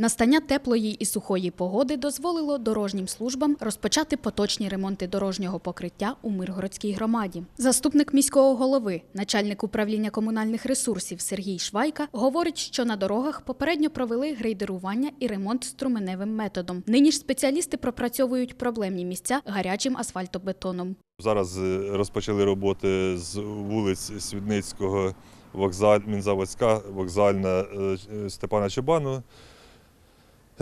Настання теплої і сухої погоди дозволило дорожнім службам розпочати поточні ремонти дорожнього покриття у Миргородській громаді. Заступник міського голови, начальник управління комунальних ресурсів Сергій Швайка говорить, що на дорогах попередньо провели грейдерування і ремонт струменевим методом. Нині ж спеціалісти пропрацьовують проблемні місця гарячим асфальтобетоном. Зараз е, розпочали роботи з вулиць Свідницького, вокзаль, Мінзаводська, вокзальна е, Степана Чебану.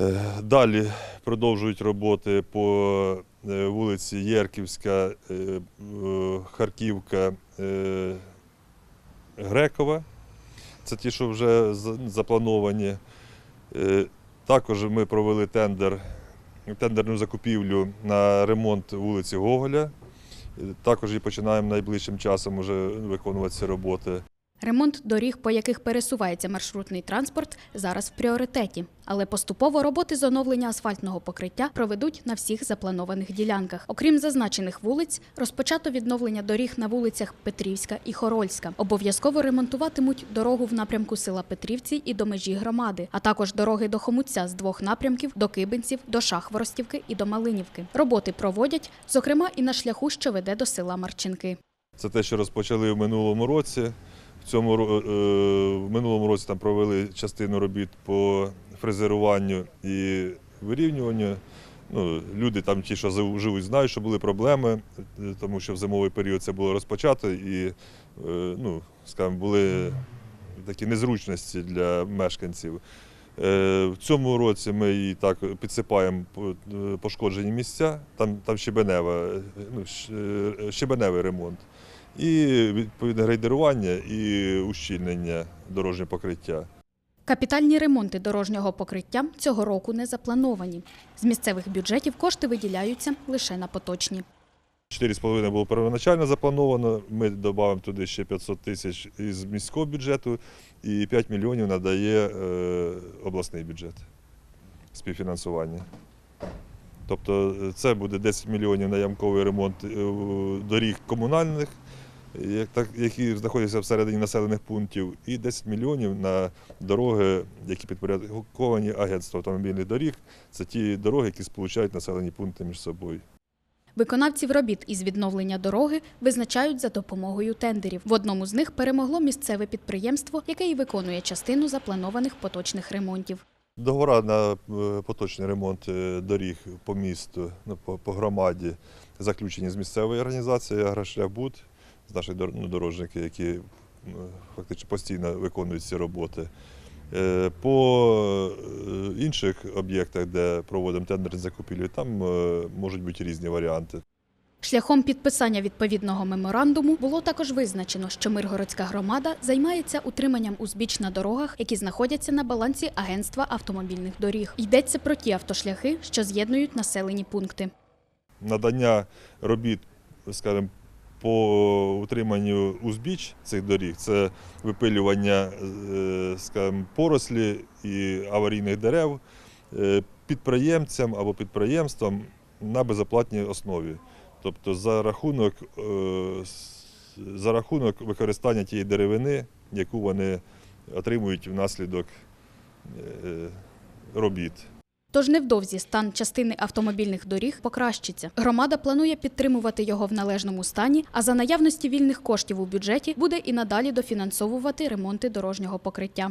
Е, Далі продовжують роботи по е, вулиці Єрківська, е, Харківка, Грекова. Це ті, що вже заплановані. Також ми провели тендер, тендерну закупівлю на ремонт вулиці Гоголя. Також і починаємо найближчим часом уже виконувати ці роботи. Ремонт доріг, по яких пересувається маршрутний транспорт, зараз в пріоритеті. Але поступово роботи з оновлення асфальтного покриття проведуть на всіх запланованих ділянках. Окрім зазначених вулиць, розпочато відновлення доріг на вулицях Петрівська і Хорольська. Обов'язково ремонтуватимуть дорогу в напрямку села Петрівці і до межі громади, а також дороги до Хомуця з двох напрямків до Кибинців, до Шахворостівки і до Малинівки. Роботи проводять, зокрема, і на шляху, що веде до села Марчинки. Це те, що розпочали в минулому році. В цьому е, в минулому році там провели частину робіт по фрезеруванню і вирівнюванню. Ну, люди там, ті, що живуть, знають, що були проблеми, е, тому що в зимовий період це було розпочато і е, ну, скажімо, були такі незручності для мешканців. В цьому році ми і так підсипаємо пошкоджені місця, там, там щебенева, ну, щебеневий ремонт. І відповідне грейдерування і ущільнення дорожнього покриття. Капітальні ремонти дорожнього покриття цього року не заплановані. З місцевих бюджетів кошти виділяються лише на поточні. 4,5 було первоначально заплановано. Ми додаємо туди ще 500 тисяч із міського бюджету і 5 мільйонів надає е, обласний бюджет співфінансування. Тобто е, це буде 10 мільйонів на ямковий ремонт е, доріг комунальних, які знаходяться всередині населених пунктів, і 10 мільйонів на дороги, які підпорядковані агентству автомобільних доріг. Це ті дороги, які сполучають населені пункти між собою. Виконавців робіт із відновлення дороги визначають за допомогою тендерів. В одному з них перемогло місцеве підприємство, яке і виконує частину запланованих поточних ремонтів. Договори на е, поточний ремонт е, доріг по місту, ну, по, по громаді заключені з місцевою організацією «Агрошляхбуд», з наших дор- ну, дорожники, які фактично постійно виконують ці роботи. Е, По е, інших об'єктах, де проводимо тендерні закупівлі, там е, можуть бути різні варіанти. Шляхом підписання відповідного меморандуму було також визначено, що Миргородська громада займається утриманням узбіч на дорогах, які знаходяться на балансі Агентства автомобільних доріг. Йдеться про ті автошляхи, що з'єднують населені пункти. надання робіт, скажімо, по утриманню узбіч цих доріг це випилювання е, порослі і аварійних дерев е, підприємцям або підприємствам на безоплатній основі. Тобто за рахунок, е, за рахунок використання тієї деревини, яку вони отримують внаслідок робіт. Тож невдовзі стан частини автомобільних доріг покращиться. Громада планує підтримувати його в належному стані, а за наявності вільних коштів у бюджеті буде і надалі дофінансовувати ремонти дорожнього покриття.